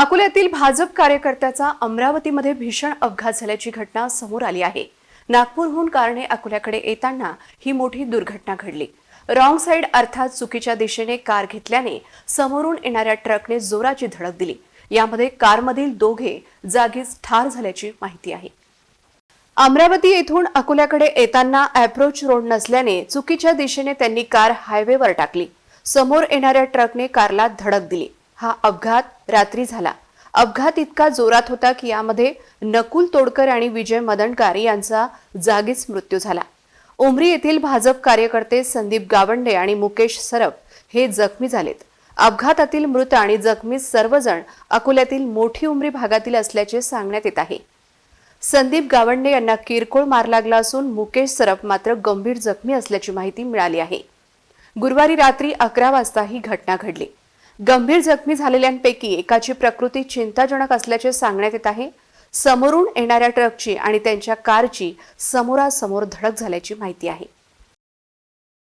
अकोल्यातील भाजप कार्यकर्त्याचा अमरावतीमध्ये भीषण अपघात झाल्याची घटना समोर आली आहे. नागपूरहून कारणे अकोल्याकडे येताना ही मोठी दुर्घटना घडली. रॉंग साईड अर्थात चुकीच्या दिशेने कार घेतल्याने समोरून येणाऱ्या ट्रकने जोराची धडक दिली. यामध्ये कारमधील दोघे जागीच ठार झाल्याची माहिती आहे. अमरावती येथून अकोल्याकडे येताना अप्रोच रोड नसल्याने चुकीच्या दिशेने त्यांनी कार हायवेवर टाकली. समोर येणाऱ्या ट्रकने कारला धडक दिली. हा अपघात रात्री झाला. अपघात इतका जोरात होता की यामध्ये नकुल तोडकर आणि विजय मदनकार यांचा जागीच मृत्यू झाला. उमरी येथील भाजप कार्यकर्ते संदीप गावंडे आणि मुकेश सरफ हे जखमी झालेत. अपघातातील मृत आणि जखमी सर्वजण अकोल्यातील मोठी उमरी भागातील असल्याचे सांगण्यात येत आहे. संदीप गावंडे यांना किरकोळ मार लागला असून मुकेश सरप मात्र गंभीर जखमी असल्याची माहिती मिळाली आहे. गुरुवारी रात्री अकरा वाजता ही घटना घडली. गंभीर जखमी झालेल्यांपैकी एकाची प्रकृती चिंताजनक असल्याचे सांगण्यात येत आहे. समोरून येणाऱ्या ट्रकची आणि त्यांच्या कारची समोरासमोर धडक झाल्याची माहिती आहे.